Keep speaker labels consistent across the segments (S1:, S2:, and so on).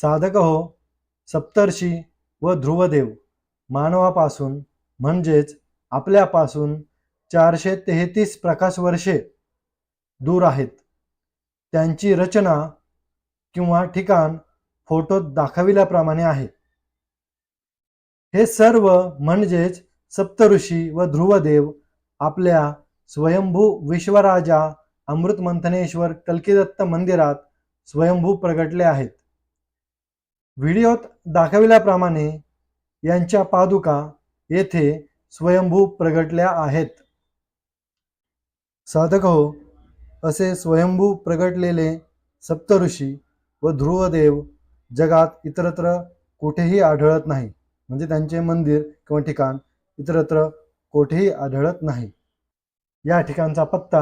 S1: साधक हो सप्तर्षी व ध्रुवदेव. मानवापासून म्हणजेच आपल्यापासून चारशे तेहतीस प्रकाश वर्षे दूर आहेत. त्यांची रचना किंवा ठिकाण फोटोत दाखविल्याप्रमाणे आहे. हे सर्व म्हणजेच सप्तऋषी व ध्रुवदेव आपल्या स्वयंभू विश्वराजा अमृतमंथनेश्वर कल्कीदत्त कल्किदत्त मंदिरात स्वयंभू प्रगटले आहेत. व्हिडिओत दाखविल्याप्रमाणे यांच्या पादुका येथे स्वयंभू प्रगटल्या आहेत. साधक हो असे स्वयंभू प्रगटलेले सप्तऋषी व ध्रुवदेव जगात इतरत्र कुठेही आढळत नाही. म्हणजे त्यांचे मंदिर किंवा ठिकाण इतरत्र कोठेही आढळत नाही. या ठिकाणचा पत्ता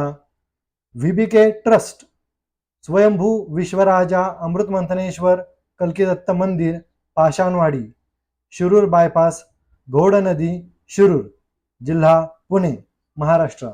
S1: व्हीबीके ट्रस्ट स्वयंभू विश्वराजा अमृतमंथनेश्वर कलकी कल्किदत्त मंदिर पाषाणवाडी शिरूर बायपास घोड नदी शिरूर जिल्हा पुणे महाराष्ट्र.